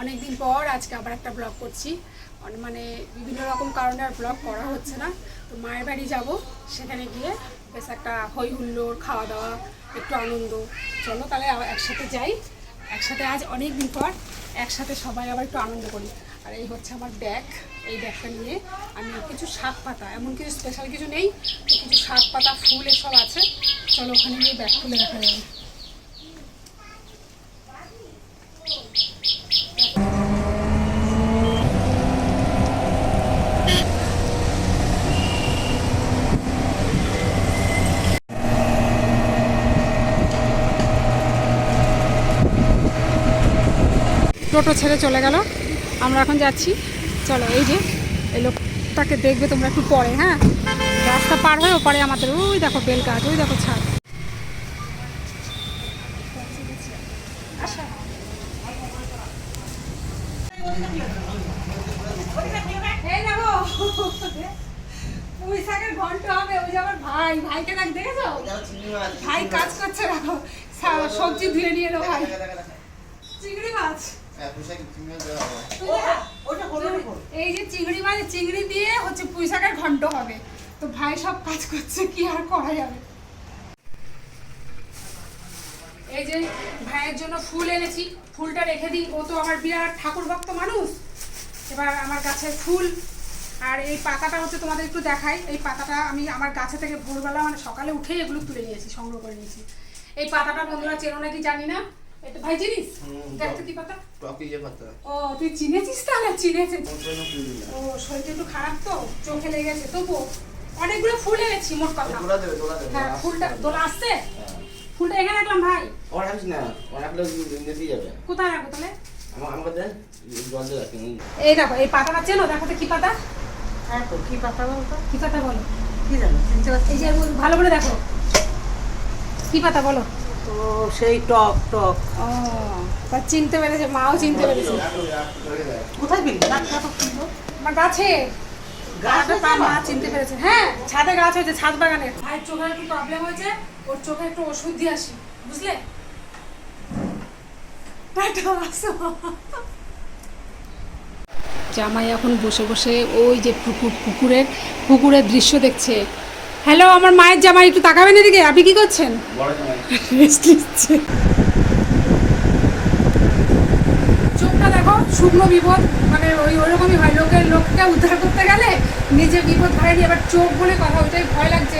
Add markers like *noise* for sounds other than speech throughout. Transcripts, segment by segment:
অনেকদিন পর আজকে আবার একটা ব্লগ করছি। মানে বিভিন্ন রকম কারণে আর ব্লগ করা হচ্ছে না। তো মায়ের বাড়ি যাব, সেখানে গিয়ে বেশ একটা হই হুল্লোড় খাওয়া দাওয়া একটু আনন্দ। চলো তাহলে একসাথে যাই। একসাথে আজ অনেক দিন পর একসাথে সবাই আবার একটু আনন্দ করি। আর এই হচ্ছে আমার ব্যাগ, এই ব্যাগটা নিয়ে আমি কিছু শাক পাতা, এমন কিছু স্পেশাল কিছু নেই কিছু শাক পাতা, ফুল এসব আছে। চলো ওখানে গিয়ে ব্যাগ খুলে দেখা যাবে। টোটো ছেড়ে চলে গেল। আমরা এখন যাচ্ছি। চলো, এই যে, এই লোকটাকে দেখবে তোমরা একটু পরে হ্যাঁ? রাস্তা পার হয়ে পরে আমাদের, ওই দেখো বেল গাছ, ওই দেখো ছাদ। ঘন্ট হবে, ওই যে আমার ভাই, ভাইকে ভাই কাজ করছে সা- সবজি ধুয়ে নিয়ে এলো ভাই। চিংড়ি মাছ। এই যে চিংড়ি মাছ চিংড়ি দিয়ে হচ্ছে পুঁই শাকের ঘন্ট হবে। তো ভাই সব কাজ করছে কি আর করা যাবে? এই যে ভাইয়ের জন্য ফুল এনেছি ফুলটা রেখে দিই। ও তো আমার বিরাট ঠাকুর ভক্ত মানুষ। এবার আমার গাছের ফুল। আর এই পাতাটা হচ্ছে তোমাদের একটু দেখাই। এই পাতাটা আমি আমার গাছে থেকে ভোরবেলা মানে সকালে উঠেই এগুলো তুলে নিয়েছি সংগ্রহ করে নিয়েছি। এই পাতাটা বন্ধুরা চেনো নাকি জানি না? এটা ভাই জিনিস দেখতে কি পাতা। ও তুই চিনেছিস তাহলে? চিনেছিস ও শরীরটা একটু খারাপ তো চোখে লেগেছে তবু অনেকগুলো ফুল এনেছি মোট কথা। হ্যাঁ ফুলটা দোলা আসছে? ফুলটা এখানে রাখলাম ভাই। কোথায় রাখব তাহলে? এই দেখো এই পাতাটা চেনো? দেখো তো কি পাতা। হ্যাঁ তো কি পাতা বলতো? কি পাতা বলো? কি জানো? চিনতে পারছি এই যে ভালো করে দেখো। কি পাতা বলো? তো সেই টক টক। ও তা চিনতে পেরেছে মাও চিনতে পেরেছে। কোথায় পেলি না আমার গাছে। গাছটা তা মা চিনতে পেরেছে। হ্যাঁ ছাদে গাছ হয়েছে ছাদ বাগানে। ভাইয়ের চোখের একটু প্রবলেম হয়েছে ওর চোখে একটু ওষুধ দিয়ে আসি বুঝলে। জামাই এখন বসে বসে ওই যে পুকুর পুকুরের পুকুরের দৃশ্য দেখছে। হ্যালো আমার মায়ের জামাই একটু তাকাবেন এদিকে? আপনি কি করছেন? চোখটা দেখো শুকনো বিপদ মানে ওই ওরকমই হয়। লোকের লোককে উদ্ধার করতে গেলে নিজে বিপদ ভাইনি এবার চোখ বলে কথা ওইটাই ভয় লাগছে।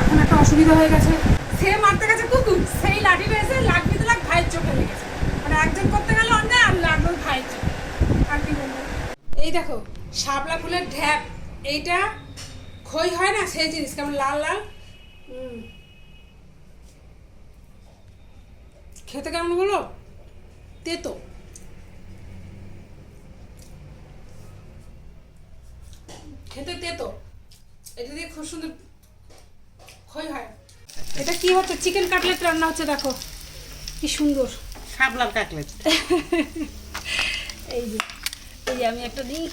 এখন একটা অসুবিধা হয়ে গেছে। সে মারতে গেছে কুকুর। সেই লাঠিটা এসে লাগবি তো লাগ ভাইয়ের চোখে লেগেছে। মানে একজন করতে গেলে অন্যায় আর লাগল ভাইয়ের চোখে। আর কি বলব? এই দেখো শাপলা ফুলের ঢ্যাপ। এইটা খই হয় না সেই জিনিস কেমন লাল লাল? হুম। খেতে কেমন বলো তেতো। খেতে তেতো। এটা দিয়ে খুব সুন্দর খই হয়। এটা কি হচ্ছে? চিকেন কাটলেট রান্না হচ্ছে দেখো। কি সুন্দর। শাপলার কাটলেট *laughs* এই যে এই আমি একটা দিই।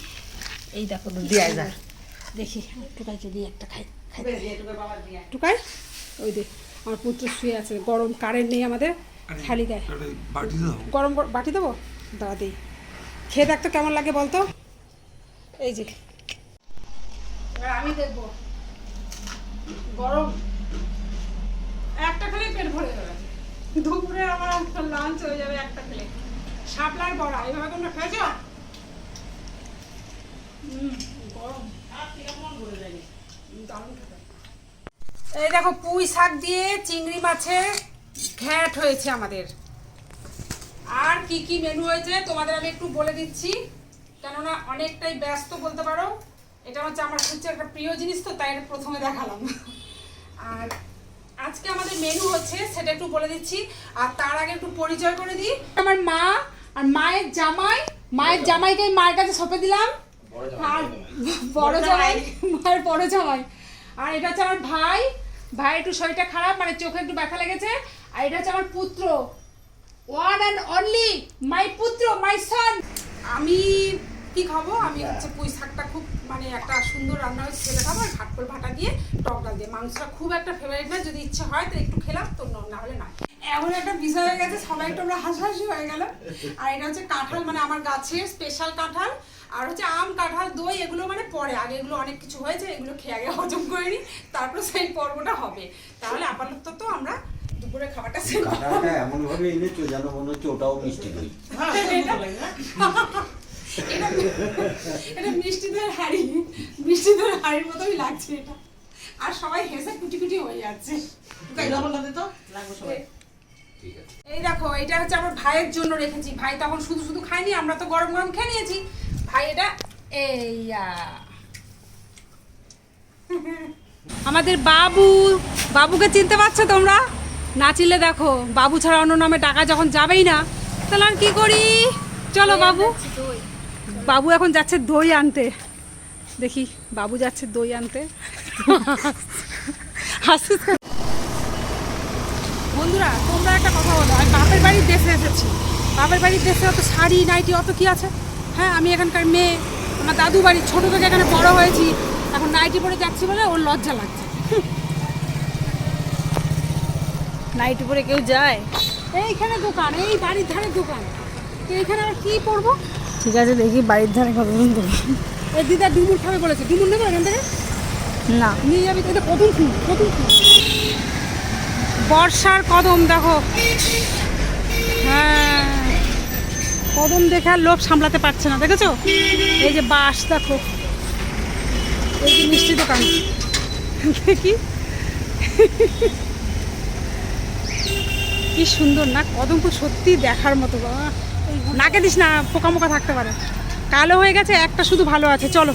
এই দেখো দিয়ে সুন্দর। দেখি টুকাই যদি একটা খাই খাই। টুকাই ওই দে আমার পুত্র শুয়ে আছে গরম কারেন্ট নেই আমাদের খালি গায়ে। গরম বাটি দেবো? দাঁড়া দিই খেয়ে দেখতো কেমন লাগে বলতো। এই যে। আমি দেখব। গরম। একটা খেলে পেট ভরে যাবে। দুপুরে আমার লাঞ্চ হয়ে যাবে একটা খেলে শাপলার বড়া এইভাবে তোমরা খেয়েছো? হুম, গরম। এই দেখো পুঁই শাক দিয়ে চিংড়ি মাছের ঘ্যাট হয়েছে আমাদের। আর কি কি মেনু হয়েছে তোমাদের আমি একটু বলে দিচ্ছি। কেননা অনেকটাই ব্যস্ত বলতে পারো। এটা হচ্ছে আমার হচ্ছে একটা প্রিয় জিনিস তো তাই প্রথমে দেখালাম। আর আজকে আমাদের মেনু হচ্ছে সেটা একটু বলে দিচ্ছি। আর তার আগে একটু পরিচয় করে দিই। আমার মা আর মায়ের জামাই মায়ের জামাইকে আমি মায়ের কাছে সঁপে দিলাম। আর বড় জামাই মায়ের বড় জামাই। আর এটা হচ্ছে আমার ভাই। ভাই একটু শরীরটা খারাপ মানে চোখে একটু ব্যথা লেগেছে। আর এটা হচ্ছে আমার পুত্র। ওয়ান অ্যান্ড অনলি মাই পুত্র মাই সন আমি কি খাব? আমি হচ্ছে পুঁই শাকটা খুব মানে একটা সুন্দর রান্না হয়েছে সেটা খাব আর ঘাটকোল ভাটা দিয়ে টক ডাল দিয়ে। মাংসটা খুব একটা ফেভারিট না যদি ইচ্ছে হয় তো একটু খেলাম তো না হলে না এমন একটা বিষয় হয়ে গেছে সবাই একটু আমরা হাসাহাসি হয়ে গেল। আর এটা হচ্ছে কাঁঠাল মানে আমার গাছের স্পেশাল কাঁঠাল। আর হচ্ছে আম কাঁঠাল দই এগুলো মানে পরে আগে এগুলো অনেক কিছু হয়েছে এগুলো খেয়ে আগে হজম করে নি তারপর সেই পর্বটা হবে। তাহলে আপাতত তো আমরা দুপুরে খাবারটা সেরে এমন ভাবে এনেছো যেন মনে হচ্ছে ওটাও মিষ্টি দই হ্যাঁ, সুন্দর লাগে, হ্যাঁ? এটা মিষ্টি দইয়ের হাড়ি। মিষ্টি দইয়ের হাড়ির মতোই লাগছে এটা। আর সবাই হেসে কুটি কুটি হয়ে যাচ্ছে। তাই লবণটা দে তো, লাগবে সবাই। এই। দেখো এটা হচ্ছে আমার ভাইয়ের জন্য রেখেছি। ভাই তখন শুধু শুধু খাইনি আমরা তো গরম গরম খেয়ে নিয়েছি। ভাই এটা এইয়া। আমাদের বাবু বাবুকে চিনতে পারছ তোমরা? না চিনলে দেখো বাবু ছাড়া অন্য নামে টাকা যখন যাবেই না। তাহলে আর কি করি? চলো বাবু। বাবু এখন যাচ্ছে দই আনতে। দেখি, বাবু যাচ্ছে দই আনতে। বন্ধুরা, তোমরা একটা কথা বলো আমি বাপের বাড়ির দেশে এসেছি। বাপের বাড়ির দেশে অত শাড়ি, নাইটি, অত কি আছে? হ্যাঁ আমি এখানকার মেয়ে, আমার দাদু বাড়ি, ছোটো থেকে এখানে বড় হয়েছি। এখন নাইটি পরে যাচ্ছি বলে ওর লজ্জা লাগছে। নাইটি পরে কেউ যায়? এইখানে দোকান, এই বাড়ির ধারে দোকান। তো এইখানে আর কি পরবো? ঠিক আছে দেখি বাড়ির ধারে দেবো। এই দিদা ডুমুর খাবে বলেছে। ডুমুর নেব এখান থেকে? না। নিয়ে যাবি এটা কদম ফুল কদম ফুল। বর্ষার কদম দেখো। হ্যাঁ। কদম দেখে আর লোভ সামলাতে পারছে না দেখেছ? এই যে বাস দেখো। এই যে মিষ্টি দোকান। দেখি। কি সুন্দর না কদম ফুল সত্যি দেখার মতো বাবা নাকে দিস না, পোকামোকা থাকতে পারে। কালো হয়ে গেছে, একটা শুধু ভালো আছে, চলো।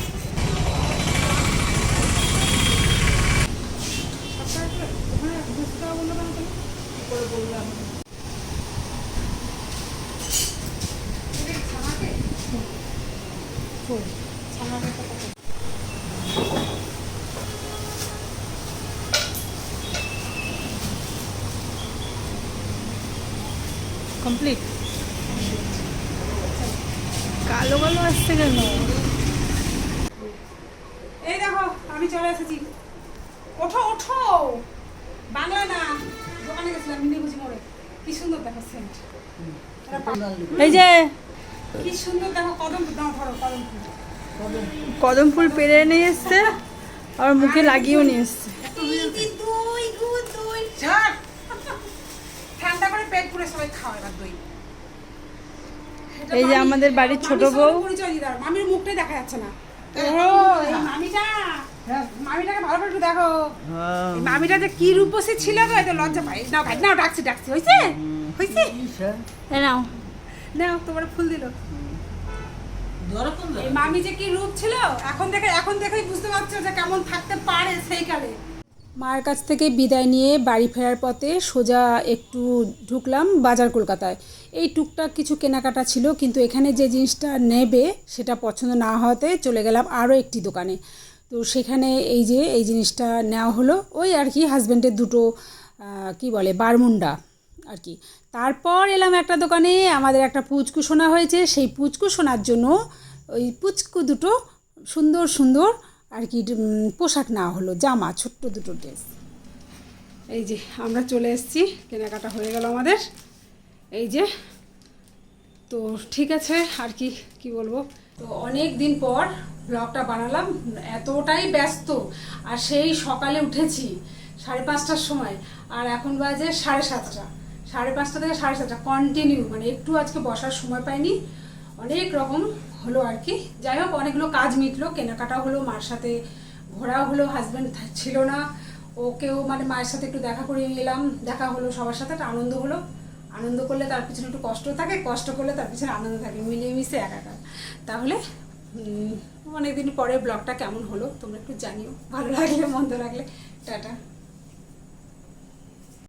কমপ্লিট কালো কালো আসছে কেন? এই দেখো আমি চলে এসেছি। ওঠো ওঠো। বাংলা না দোকানে গেছিলাম মিনি বুঝি মোড়ে। কি সুন্দর দেখো সেন্ট এই যে কি সুন্দর দেখো কদম ফুল দাও ধরো কদম ফুল কদম ফুল পেরে নিয়ে এসছে আর মুখে লাগিয়েও নিয়ে এসছে। দই গো দই ছাড় ঠান্ডা করে পেট পুরে সবাই খাও এবার দই এটা এই যে আমাদের বাড়ির ছোট বউ। পরিচয় মামির মুখটাই দেখা যাচ্ছে না। এই মামিটা মামিটাকে ভালো করে দেখো। মামিটা যে কি রূপসী ছিল গো এত লজ্জা পাই নাও ভাই নাও ডাকছি ডাকছি। নাও। নাও তোমার ফুল দিল। মামি যে কি রূপ ছিল এখন দেখে এখন দেখেই বুঝতে পারছ যে কেমন থাকতে পারে সেই কালে। মায়ের কাছ থেকে বিদায় নিয়ে বাড়ি ফেরার পথে সোজা একটু ঢুকলাম বাজার কলকাতায়। এই টুকটাক কিছু কেনাকাটা ছিল, কিন্তু এখানে যে জিনিসটা নেবে সেটা পছন্দ না হওয়াতে চলে গেলাম আরও একটি দোকানে। তো সেখানে এই যে এই জিনিসটা নেওয়া হলো, ওই আর কি হাজব্যান্ডের দুটো কি বলে, বারমুন্ডা আর কি। তারপর এলাম একটা দোকানে, আমাদের একটা পুচকু সোনা হয়েছে, সেই পুচকু সোনার জন্য ওই পুচকু দুটো সুন্দর সুন্দর আর কি পোশাক নেওয়া হলো, জামা, ছোট্ট দুটো ড্রেস। এই যে আমরা চলে এসেছি, কেনাকাটা হয়ে গেল আমাদের। এই যে, তো ঠিক আছে, আর কি কি বলব? তো অনেক দিন পর ব্লগটা বানালাম, এতটাই ব্যস্ত, আর সেই সকালে উঠেছি সাড়ে পাঁচটার সময়, আর এখন বাজে সাড়ে সাতটা। সাড়ে পাঁচটা থেকে সাড়ে সাতটা কন্টিনিউ মানে একটু আজকে বসার সময় পাইনি, অনেক রকম হলো আর কি। যাই হোক, অনেকগুলো কাজ মিটলো কেনাকাটা হলো, মার সাথে ঘোরা হলো হাজব্যান্ড ছিল না, ওকেও মানে মায়ের সাথে একটু দেখা করে নিলাম, দেখা হলো সবার সাথে, একটা আনন্দ হলো। আনন্দ করলে তার পিছনে একটু কষ্ট থাকে, কষ্ট করলে তার পিছনে আনন্দ থাকে মিলিয়ে মিশে একাকার। তাহলে অনেকদিন পরে ব্লগটা কেমন হলো, তোমরা একটু জানিও। ভালো লাগলে, মন্দ লাগলে, টাটা।